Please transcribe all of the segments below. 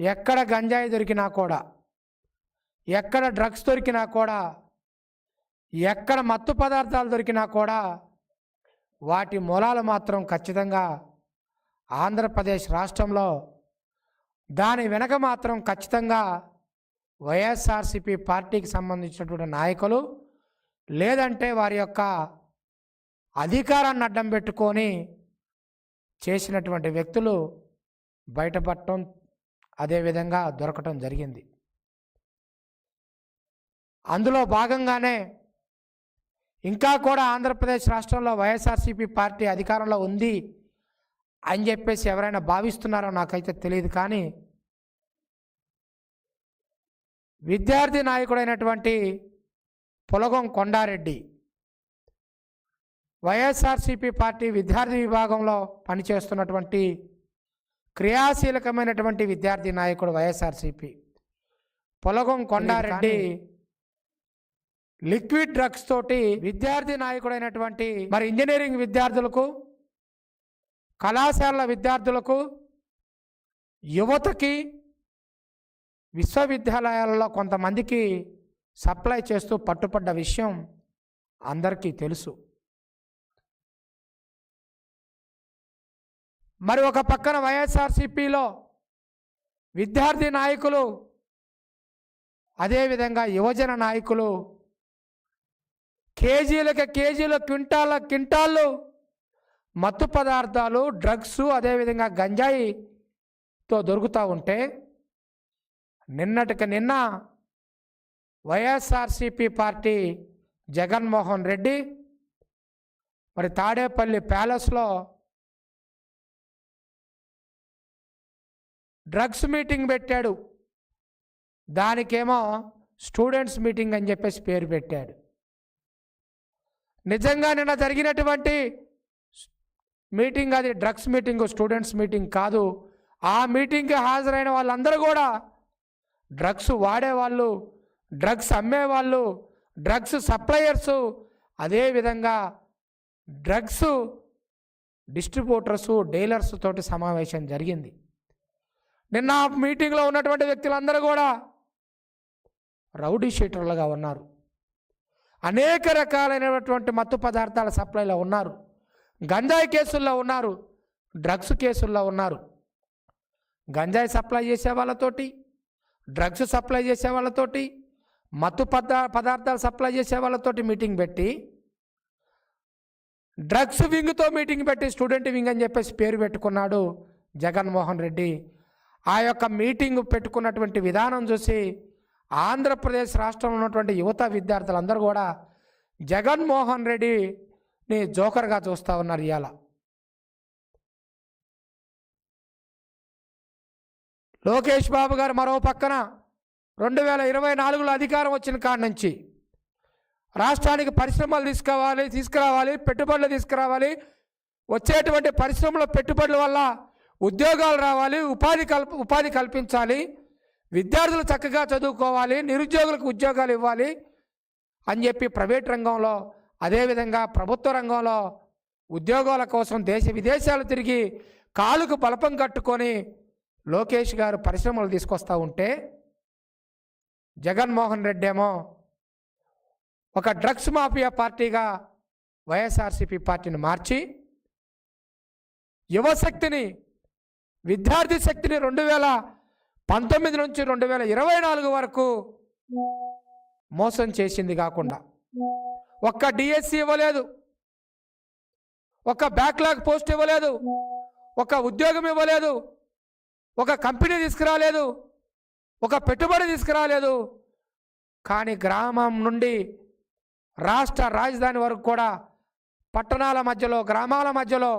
ఎక్కడ గంజాయి దొరికినా కూడా ఎక్కడ డ్రగ్స్ దొరికినా కూడా ఎక్కడ మత్తు పదార్థాలు దొరికినా కూడా వాటి మూలాలు మాత్రం ఖచ్చితంగా ఆంధ్రప్రదేశ్ రాష్ట్రంలో దాని వెనక మాత్రం ఖచ్చితంగా వైఎస్ఆర్సిపి పార్టీకి సంబంధించినటువంటి నాయకులు లేదంటే వారి యొక్క అధికారాన్ని అడ్డం పెట్టుకొని చేసినటువంటి వ్యక్తులు బయటపడటం అదేవిధంగా దొరకటం జరిగింది. అందులో భాగంగానే ఇంకా కూడా ఆంధ్రప్రదేశ్ రాష్ట్రంలో వైఎస్ఆర్సీపీ పార్టీ అధికారంలో ఉంది అని చెప్పేసి ఎవరైనా భావిస్తున్నారో నాకైతే తెలియదు కానీ విద్యార్థి నాయకుడైనటువంటి పులగం కొండారెడ్డి వైఎస్ఆర్సీపీ పార్టీ విద్యార్థి విభాగంలో పనిచేస్తున్నటువంటి క్రియాశీలకమైనటువంటి విద్యార్థి నాయకుడు YSRCP. Polagam Kondareddy liquid drugs తోటి విద్యార్థి నాయకుడైనటువంటి మరి ఇంజనీరింగ్ విద్యార్థులకు కళాశాలల విద్యార్థులకు యువతకి విశ్వవిద్యాలయాలలో కొంతమందికి సప్లై చేస్తూ పట్టుపడ్డ విషయం అందరికీ తెలుసు. మరి ఒక పక్కన వైఎస్ఆర్సిపిలో విద్యార్థి నాయకులు అదేవిధంగా యువజన నాయకులు కేజీలకి కేజీలు క్వింటాళ్ళ క్వింటాళ్ళు మత్తు పదార్థాలు డ్రగ్స్ అదేవిధంగా గంజాయితో దొరుకుతూ ఉంటే నిన్నటికి నిన్న వైఎస్ఆర్సిపి పార్టీ జగన్మోహన్ రెడ్డి మరి తాడేపల్లి ప్యాలెస్లో డ్రగ్స్ మీటింగ్ పెట్టాడు. దానికేమో స్టూడెంట్స్ మీటింగ్ అని చెప్పేసి పేరు పెట్టాడు. నిజంగా నిన్న జరిగినటువంటి మీటింగ్ అది డ్రగ్స్ మీటింగ్ స్టూడెంట్స్ మీటింగ్ కాదు. ఆ మీటింగ్కి హాజరైన వాళ్ళందరూ కూడా డ్రగ్స్ వాడేవాళ్ళు డ్రగ్స్ అమ్మేవాళ్ళు డ్రగ్స్ సప్లయర్సు అదేవిధంగా డ్రగ్స్ డిస్ట్రిబ్యూటర్సు డీలర్స్ తోటి సమావేశం జరిగింది. నిన్న మీటింగ్లో ఉన్నటువంటి వ్యక్తులందరూ కూడా రౌడీ షీటర్లుగా ఉన్నారు. అనేక రకాలైనటువంటి మత్తు పదార్థాల సప్లైలో ఉన్నారు. గంజాయి కేసుల్లో ఉన్నారు. డ్రగ్స్ కేసుల్లో ఉన్నారు. గంజాయి సప్లై చేసే వాళ్ళతోటి డ్రగ్స్ సప్లై చేసే వాళ్ళతోటి మత్తు పదా పదార్థాలు సప్లై చేసే వాళ్ళతోటి మీటింగ్ పెట్టి డ్రగ్స్ వింగ్తో మీటింగ్ పెట్టి స్టూడెంట్ వింగ్ అని చెప్పేసి పేరు పెట్టుకున్నాడు జగన్మోహన్ రెడ్డి. ఆ యొక్క మీటింగ్ పెట్టుకున్నటువంటి విధానం చూసి ఆంధ్రప్రదేశ్ రాష్ట్రంలో ఉన్నటువంటి యువత విద్యార్థులందరూ కూడా జగన్మోహన్ రెడ్డిని జోకర్గా చూస్తూ ఉన్నారు ఇవాళ లోకేష్ బాబు గారు మరో పక్కన రెండు వేల ఇరవై నాలుగులో అధికారం వచ్చిన కాడ నుంచి రాష్ట్రానికి పరిశ్రమలు తీసుకురావాలి తీసుకురావాలి పెట్టుబడులు తీసుకురావాలి వచ్చేటువంటి పరిశ్రమల పెట్టుబడుల వల్ల ఉద్యోగాలు రావాలి ఉపాధి కల్ప ఉపాధి కల్పించాలి విద్యార్థులు చక్కగా చదువుకోవాలి నిరుద్యోగులకు ఉద్యోగాలు ఇవ్వాలి అని చెప్పి ప్రైవేట్ రంగంలో అదేవిధంగా ప్రభుత్వ రంగంలో ఉద్యోగాల కోసం దేశ విదేశాలు తిరిగి కాలుకు బలపం కట్టుకొని లోకేష్ గారు పరిశ్రమలు తీసుకొస్తూ ఉంటే జగన్మోహన్ రెడ్డి ఏమో ఒక డ్రగ్స్ మాఫియా పార్టీగా వైఎస్ఆర్సీపీ పార్టీని మార్చి యువశక్తిని విద్యార్థి శక్తిని రెండు వేల పంతొమ్మిది నుంచి రెండు వేల ఇరవై నాలుగు వరకు మోసం చేసింది కాకుండా ఒక్క డిఎస్సి ఇవ్వలేదు ఒక బ్యాక్లాగ్ పోస్ట్ ఇవ్వలేదు ఒక ఉద్యోగం ఇవ్వలేదు ఒక కంపెనీ తీసుకురాలేదు ఒక పెట్టుబడి తీసుకురాలేదు. కానీ గ్రామం నుండి రాష్ట్ర రాజధాని వరకు కూడా పట్టణాల మధ్యలో గ్రామాల మధ్యలో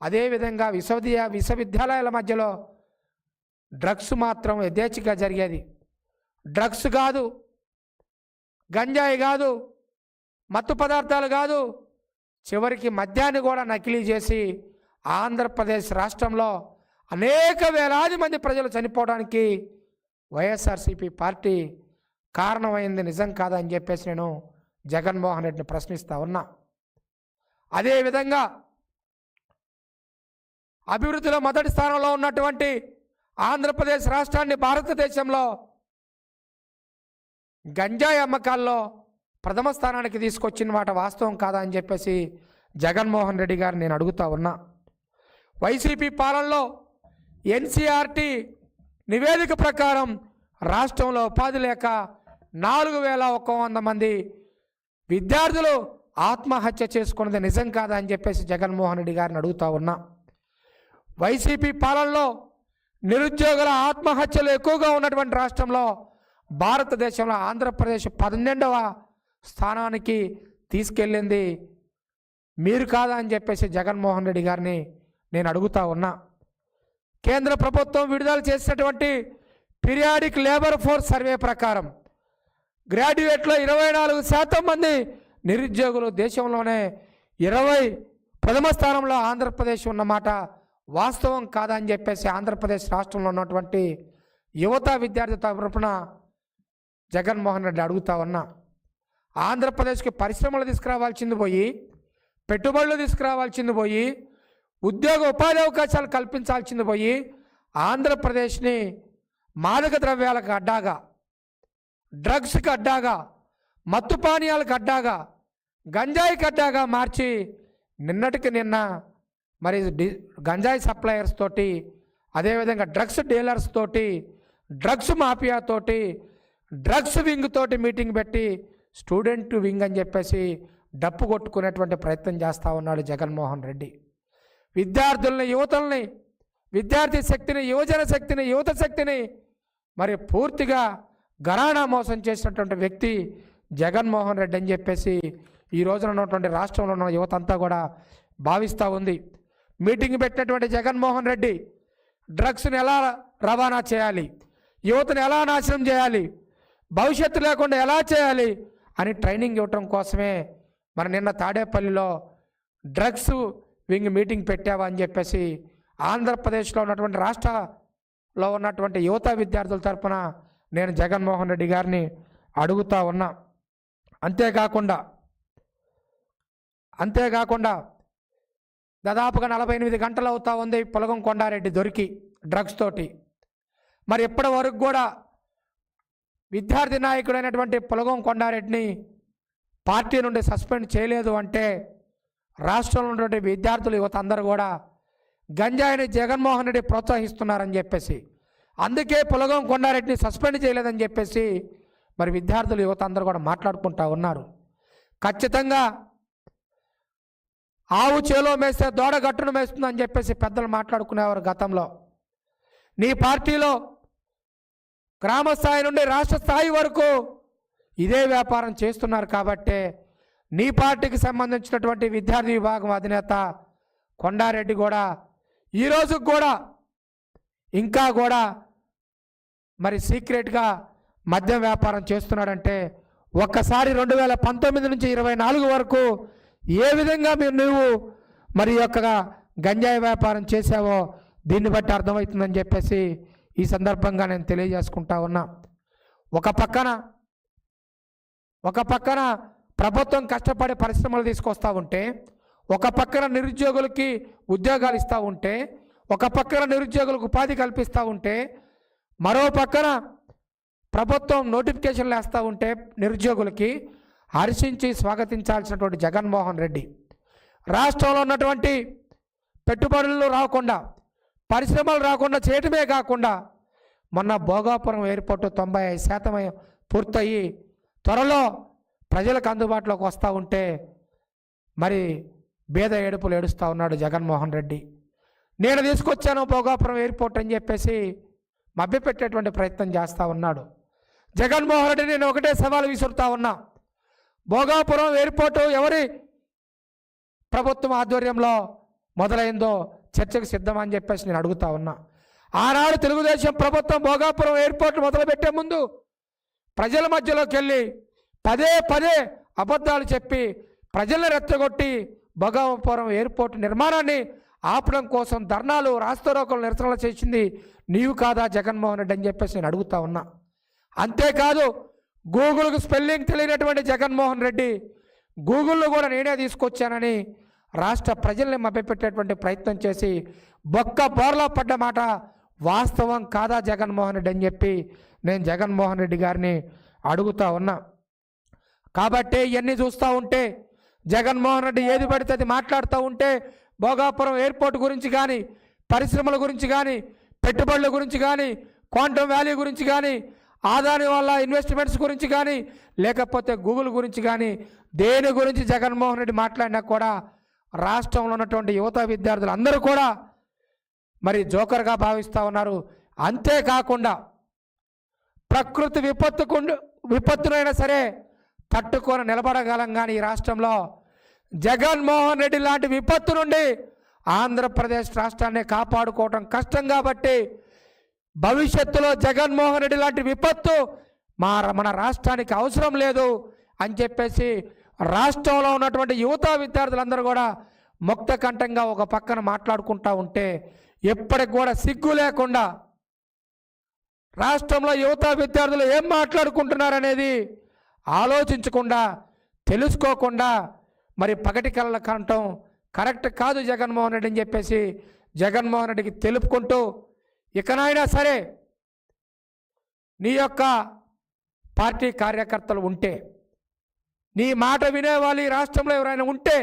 అదేవిధంగా విశ్వవిద్య విశ్వవిద్యాలయాల మధ్యలో డ్రగ్స్ మాత్రం యథేచ్ఛగా జరిగేది. డ్రగ్స్ కాదు గంజాయి కాదు మత్తు పదార్థాలు కాదు చివరికి మద్యాన్ని కూడా నకిలీ చేసి ఆంధ్రప్రదేశ్ రాష్ట్రంలో అనేక వేలాది మంది ప్రజలు చనిపోవడానికి వైఎస్ఆర్సీపీ పార్టీ కారణమైంది నిజం కాదని చెప్పేసి నేను జగన్మోహన్ రెడ్డిని ప్రశ్నిస్తూ ఉన్నా. అదేవిధంగా అభివృద్ధిలో మొదటి స్థానంలో ఉన్నటువంటి ఆంధ్రప్రదేశ్ రాష్ట్రాన్ని భారతదేశంలో గంజాయి అమ్మకాల్లో ప్రథమ స్థానానికి తీసుకొచ్చిన మాట వాస్తవం కాదా అని చెప్పేసి జగన్మోహన్ రెడ్డి గారు నేను అడుగుతా ఉన్నా. వైసీపీ పాలనలో ఎన్సీఆర్టీ నివేదిక ప్రకారం రాష్ట్రంలో ఉపాధి లేక నాలుగు వేల ఒక వంద మంది విద్యార్థులు ఆత్మహత్య చేసుకున్నది నిజం కాదా అని చెప్పేసి జగన్మోహన్ రెడ్డి గారిని అడుగుతా ఉన్నా. వైసీపీ పాలనలో నిరుద్యోగుల ఆత్మహత్యలు ఎక్కువగా ఉన్నటువంటి రాష్ట్రంలో భారతదేశంలో ఆంధ్రప్రదేశ్ పన్నెండవ స్థానానికి తీసుకెళ్ళింది. మీరు కాదా అని చెప్పేసి జగన్మోహన్ రెడ్డి గారిని నేను అడుగుతా ఉన్నా. కేంద్ర ప్రభుత్వం విడుదల చేసినటువంటి పీరియాడిక్ లేబర్ ఫోర్స్ సర్వే ప్రకారం గ్రాడ్యుయేట్లో ఇరవై నాలుగు శాతం మంది నిరుద్యోగులు దేశంలోనే ఇరవై ప్రథమ స్థానంలో ఆంధ్రప్రదేశ్ ఉన్నమాట. వాస్తవం కాదని చెప్పేసి ఆంధ్రప్రదేశ్ రాష్ట్రంలో ఉన్నటువంటి యువత విద్యార్థి తరపున జగన్మోహన్ రెడ్డి అడుగుతా ఉన్నా ఆంధ్రప్రదేశ్కి పరిశ్రమలు తీసుకురావాల్సింది పోయి పెట్టుబడులు తీసుకురావాల్సింది పోయి ఉద్యోగ ఉపాధి అవకాశాలు కల్పించాల్సింది పోయి ఆంధ్రప్రదేశ్ని మాదక ద్రవ్యాలకు అడ్డాగా డ్రగ్స్కి అడ్డాగా మత్తు పానీయాలకు అడ్డాగా గంజాయికి అడ్డాగా మార్చి నిన్నటికి నిన్న మరి డి గంజాయి సప్లయర్స్ తోటి అదేవిధంగా డ్రగ్స్ డీలర్స్ తోటి డ్రగ్స్ మాఫియా తోటి డ్రగ్స్ వింగ్ తోటి మీటింగ్ పెట్టి స్టూడెంట్ వింగ్ అని చెప్పేసి డప్పు కొట్టుకునేటువంటి ప్రయత్నం చేస్తూ ఉన్నాడు జగన్మోహన్ రెడ్డి. విద్యార్థుల్ని యువతల్ని విద్యార్థి శక్తిని యువజన శక్తిని యువత శక్తిని మరి పూర్తిగా గరాణా మోసం చేసినటువంటి వ్యక్తి జగన్మోహన్ రెడ్డి అని చెప్పేసి ఈ రోజున ఉన్నటువంటి రాష్ట్రంలో ఉన్న యువత అంతా కూడా భావిస్తూ ఉంది. మీటింగ్ పెట్టినటువంటి జగన్మోహన్ రెడ్డి డ్రగ్స్ని ఎలా రవాణా చేయాలి? యువతను ఎలా నాశనం చేయాలి? భవిష్యత్తు లేకుండా ఎలా చేయాలి? అని ట్రైనింగ్ ఇవ్వటం కోసమే మన నిన్న తాడేపల్లిలో డ్రగ్స్ వింగ్ మీటింగ్ పెట్టావా అని చెప్పేసి ఆంధ్రప్రదేశ్లో ఉన్నటువంటి రాష్ట్రంలో ఉన్నటువంటి యువత విద్యార్థుల తరపున నేను జగన్మోహన్ రెడ్డి గారిని అడుగుతా ఉన్నా. అంతేకాకుండా అంతేకాకుండా దాదాపుగా నలభై ఎనిమిది గంటలు అవుతా ఉంది పులగం కొండారెడ్డి దొరికి డ్రగ్స్ తోటి. మరి ఇప్పటి వరకు కూడా విద్యార్థి నాయకుడైనటువంటి పులగం కొండారెడ్డిని పార్టీ నుండి సస్పెండ్ చేయలేదు అంటే రాష్ట్రంలో ఉన్నటువంటి విద్యార్థులు యువత అందరూ కూడా గంజాయిని జగన్మోహన్ రెడ్డి ప్రోత్సహిస్తున్నారని చెప్పేసి అందుకే పులగం కొండారెడ్డిని సస్పెండ్ చేయలేదని చెప్పేసి మరి విద్యార్థులు యువత అందరూ కూడా మాట్లాడుకుంటా ఉన్నారు. ఖచ్చితంగా ఆవు చేలో మేస్తే దోడ గట్టును మేస్తుందని చెప్పేసి పెద్దలు మాట్లాడుకునేవారు గతంలో. నీ పార్టీలో గ్రామ స్థాయి నుండి రాష్ట్ర స్థాయి వరకు ఇదే వ్యాపారం చేస్తున్నారు కాబట్టే నీ పార్టీకి సంబంధించినటువంటి విద్యార్థి విభాగం అధినేత కొండారెడ్డి కూడా ఈ రోజుకు కూడా ఇంకా కూడా మరి సీక్రెట్గా మద్యం వ్యాపారం చేస్తున్నాడంటే ఒక్కసారి రెండు వేల పంతొమ్మిది నుంచి ఇరవై నాలుగు వరకు ఏ విధంగా మీరు నువ్వు మరి యొక్క గంజాయి వ్యాపారం చేసావో దీన్ని బట్టి అర్థమవుతుందని చెప్పేసి ఈ సందర్భంగా నేను తెలియజేసుకుంటా ఉన్నా. ఒక పక్కన ఒక పక్కన ప్రభుత్వం కష్టపడే పరిశ్రమలు తీసుకొస్తూ ఉంటే ఒక పక్కన నిరుద్యోగులకి ఉద్యోగాలు ఇస్తూ ఉంటే ఒక పక్కన నిరుద్యోగులకు ఉపాధి కల్పిస్తూ ఉంటే మరో పక్కన ప్రభుత్వం నోటిఫికేషన్లు వేస్తూ ఉంటే నిరుద్యోగులకి హర్షించి స్వాగతించాల్సినటువంటి జగన్మోహన్ రెడ్డి. రాష్ట్రంలో ఉన్నటువంటి పెట్టుబడులు రాకుండా పరిశ్రమలు రాకుండా చేయటమే కాకుండా మొన్న భోగాపురం ఎయిర్పోర్టు తొంభై ఐదు శాతం పూర్తయి త్వరలో ప్రజలకు అందుబాటులోకి వస్తూ ఉంటే మరి బేద ఏడుపులు ఏడుస్తూ ఉన్నాడు జగన్మోహన్ రెడ్డి. నేను తీసుకొచ్చాను భోగాపురం ఎయిర్పోర్ట్ అని చెప్పేసి మభ్యపెట్టేటువంటి ప్రయత్నం చేస్తూ ఉన్నాడు. జగన్మోహన్ రెడ్డి నేను ఒకటే సవాలు విసురుతా ఉన్నా. భోగాపురం ఎయిర్పోర్టు ఎవరి ప్రభుత్వం ఆధ్వర్యంలో మొదలైందో చర్చకు సిద్ధమని చెప్పేసి నేను అడుగుతా ఉన్నా. ఆనాడు తెలుగుదేశం ప్రభుత్వం భోగాపురం ఎయిర్పోర్ట్ మొదలుపెట్టే ముందు ప్రజల మధ్యలోకి వెళ్ళి పదే పదే అబద్ధాలు చెప్పి ప్రజలను రెచ్చగొట్టి భోగాపురం ఎయిర్పోర్ట్ నిర్మాణాన్ని ఆపడం కోసం ధర్నాలు రాస్తారోకలు నిరసనలు చేసింది నీవు కాదా జగన్మోహన్ రెడ్డి అని చెప్పేసి నేను అడుగుతా ఉన్నా. అంతేకాదు గూగుల్కు స్పెల్లింగ్ తెలియనటువంటి జగన్మోహన్ రెడ్డి గూగుల్లో కూడా నేనే తీసుకొచ్చానని రాష్ట్ర ప్రజల్ని మభ్యపెట్టేటువంటి ప్రయత్నం చేసి బొక్క బోర్లో పడ్డ మాట వాస్తవం కాదా జగన్మోహన్ రెడ్డి అని చెప్పి నేను జగన్మోహన్ రెడ్డి గారిని అడుగుతా ఉన్నా. కాబట్టి ఇవన్నీ చూస్తూ ఉంటే జగన్మోహన్ రెడ్డి ఏది పడితే అది మాట్లాడుతూ ఉంటే భోగాపురం ఎయిర్పోర్ట్ గురించి కానీ పరిశ్రమల గురించి కానీ పెట్టుబడుల గురించి కానీ క్వాంటమ్ వ్యాలీ గురించి కానీ ఆదాని వల్ల ఇన్వెస్ట్మెంట్స్ గురించి కానీ లేకపోతే గూగుల్ గురించి కానీ దేని గురించి జగన్మోహన్ రెడ్డి మాట్లాడినా కూడా రాష్ట్రంలో ఉన్నటువంటి యువత విద్యార్థులు అందరూ కూడా మరి జోకర్గా భావిస్తూ ఉన్నారు. అంతేకాకుండా ప్రకృతి విపత్తుకు విపత్తునైనా సరే తట్టుకొని నిలబడగలం కానీ ఈ రాష్ట్రంలో జగన్మోహన్ రెడ్డి లాంటి విపత్తు నుండి ఆంధ్రప్రదేశ్ రాష్ట్రాన్ని కాపాడుకోవటం కష్టం కాబట్టి భవిష్యత్తులో జగన్మోహన్ రెడ్డి లాంటి విపత్తు మా మన రాష్ట్రానికి అవసరం లేదు అని చెప్పేసి రాష్ట్రంలో ఉన్నటువంటి యువత విద్యార్థులందరూ కూడా ముక్త కంఠంగా ఒక పక్కన మాట్లాడుకుంటా ఉంటే ఎప్పటికి కూడా సిగ్గు లేకుండా రాష్ట్రంలో యువత విద్యార్థులు ఏం మాట్లాడుకుంటున్నారనేది ఆలోచించకుండా తెలుసుకోకుండా మరి పగటి కళ్ళ కంటం కరెక్ట్ కాదు జగన్మోహన్ రెడ్డి అని చెప్పేసి జగన్మోహన్ రెడ్డికి తెలుపుకుంటూ ఇకనైనా సరే నీ యొక్క పార్టీ కార్యకర్తలు ఉంటే నీ మాట వినేవాళ్ళు ఈ రాష్ట్రంలో ఎవరైనా ఉంటే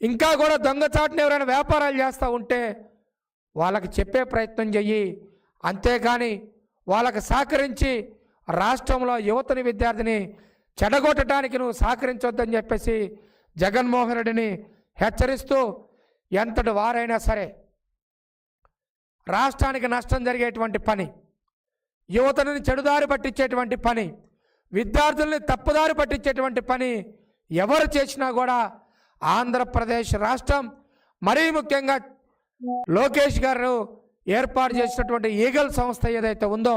ఇంకా కూడా దొంగచాటున ఎవరైనా వ్యాపారాలు చేస్తూ ఉంటే వాళ్ళకి చెప్పే ప్రయత్నం చెయ్యి. అంతేకాని వాళ్ళకి సహకరించి రాష్ట్రంలో యువతని విద్యార్థిని చెడగొట్టడానికి నువ్వు సహకరించొద్దని చెప్పేసి జగన్మోహన్ రెడ్డిని హెచ్చరిస్తూ ఎంతటి వారైనా సరే రాష్ట్రానికి నష్టం జరిగేటువంటి పని యువతని చెడుదారి పట్టించేటువంటి పని విద్యార్థుల్ని తప్పుదారి పట్టించేటువంటి పని ఎవరు చేసినా కూడా ఆంధ్రప్రదేశ్ రాష్ట్రం మరీ ముఖ్యంగా లోకేష్ గారు ఏర్పాటు చేసినటువంటి ఈగల్ సంస్థ ఏదైతే ఉందో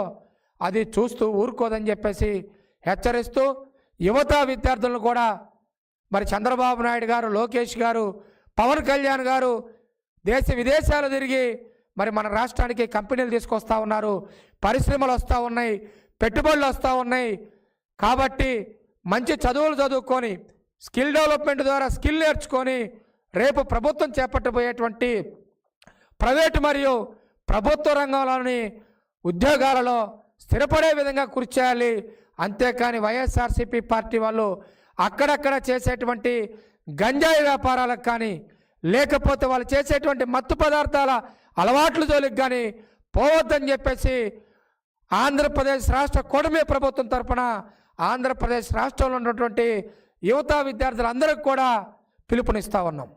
అది చూస్తూ ఊరుకోదని చెప్పేసి హెచ్చరిస్తూ యువత విద్యార్థులను కూడా మరి చంద్రబాబు నాయుడు గారు లోకేష్ గారు పవన్ కళ్యాణ్ గారు దేశ విదేశాలు తిరిగి మరి మన రాష్ట్రానికి కంపెనీలు తీసుకొస్తా ఉన్నారు పరిశ్రమలు వస్తూ ఉన్నాయి పెట్టుబడులు వస్తూ ఉన్నాయి. కాబట్టి మంచి చదువులు చదువుకొని స్కిల్ డెవలప్మెంట్ ద్వారా స్కిల్ నేర్చుకొని రేపు ప్రభుత్వం చేపట్టబోయేటువంటి ప్రైవేటు మరియు ప్రభుత్వ రంగంలోని ఉద్యోగాలలో స్థిరపడే విధంగా కృషి చేయాలి. అంతేకాని వైఎస్ఆర్సీపీ పార్టీ వాళ్ళు అక్కడక్కడ చేసేటువంటి గంజాయి వ్యాపారాలకు కానీ లేకపోతే వాళ్ళు చేసేటువంటి మత్తు పదార్థాల అలవాట్లు జోలికి కానీ పోవద్దని చెప్పేసి ఆంధ్రప్రదేశ్ రాష్ట్ర కూటమి ప్రభుత్వం తరఫున ఆంధ్రప్రదేశ్ రాష్ట్రంలో ఉన్నటువంటి యువత విద్యార్థులందరికీ కూడా పిలుపునిస్తా ఉన్నాం.